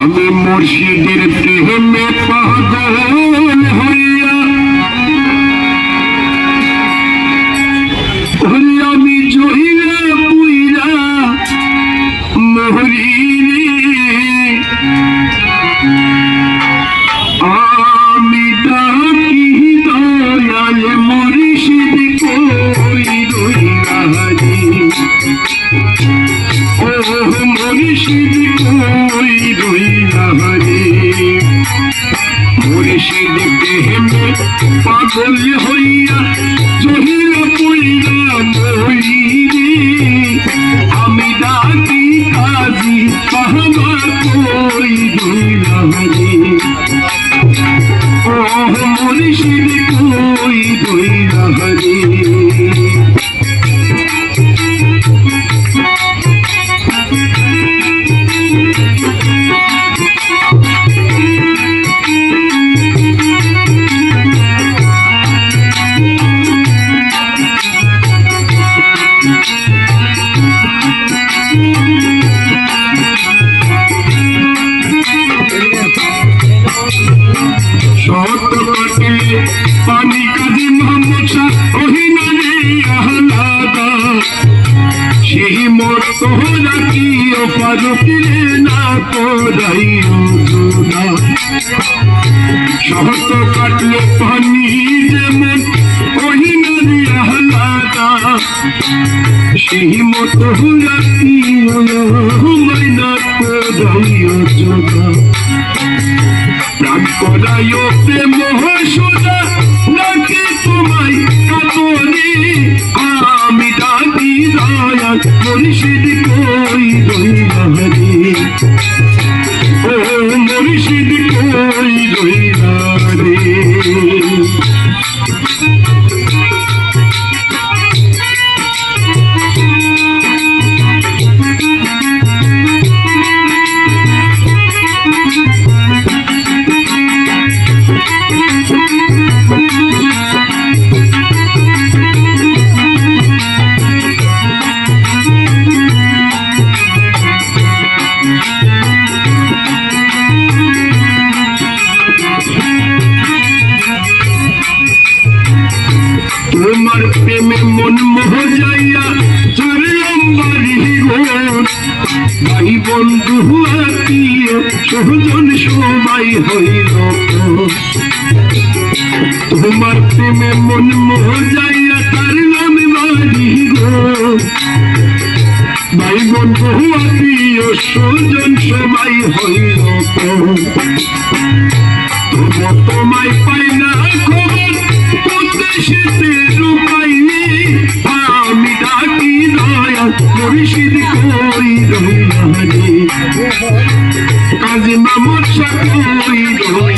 আমি মুর্শিদের প্রেমে পাগল হইয়া মুর্শিদ কই রইলারি মুর্শিদ প্রেমে পাগল হইয়া জহিল পইরা মইরে আমি ডাকি কাজী পাহমা কই রইলারি ও মুর্শিদ কই রইলারি সেই মোর তোহরা কি পারকিলে না তোরাই না শত কাটলে পানি যেমন রে আহলাদা সেই মত তোহরা কি ও মাইনা তোরাই না প্রাণ করায় প্রেম সোনা মুর্শিদ কই প্রেমে মন মোহ যাইয়া চরলাম বাড়ি ভাই বন্ধু আত্মীয় সহজন সবাই হইল তোমার প্রেমে মন মোহ যাইয়া চরলাম বাড়ি গোর ভাই বন্ধু আত্মীয় সজন সবাই হইল তোমায় পাই না খবর উদ্দেশ্যে রূপাইনি মুর্শিদ কই রহিলানি কাজী মামুদ শাহ কই রহিলানি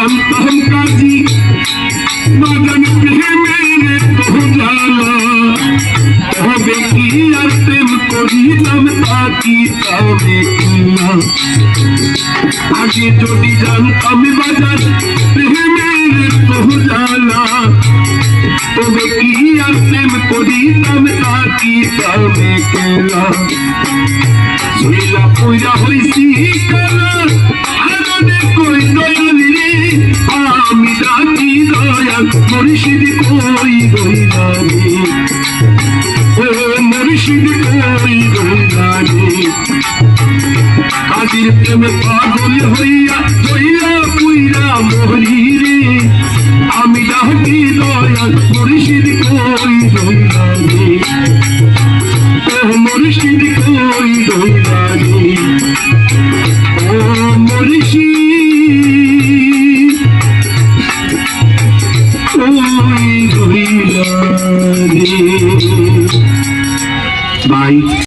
যদি জানতাম কাজী বাগান প্রেমের তো জানা হবে কি আর প্রেম করিলাম তাকি তবে কিনা আগে যদি জানতাম বাজার প্রেমের তো জানা তবে কি আর প্রেম করিলাম তাকি তবে কেনা শুইলা পুইরা হইছি কানা আনন্দে কই দয়ালি আমি ডাকি দয়াল মুর্শিদ কই দয়ালি ও মুর্শিদ কই দয়ালি কাজীর প্রেমে পাগল হইয়া হইয়া পুইরা মরি রে আমি ডাকি দয়াল মুর্শিদ কই দয়ালি ও মুর্শিদ কই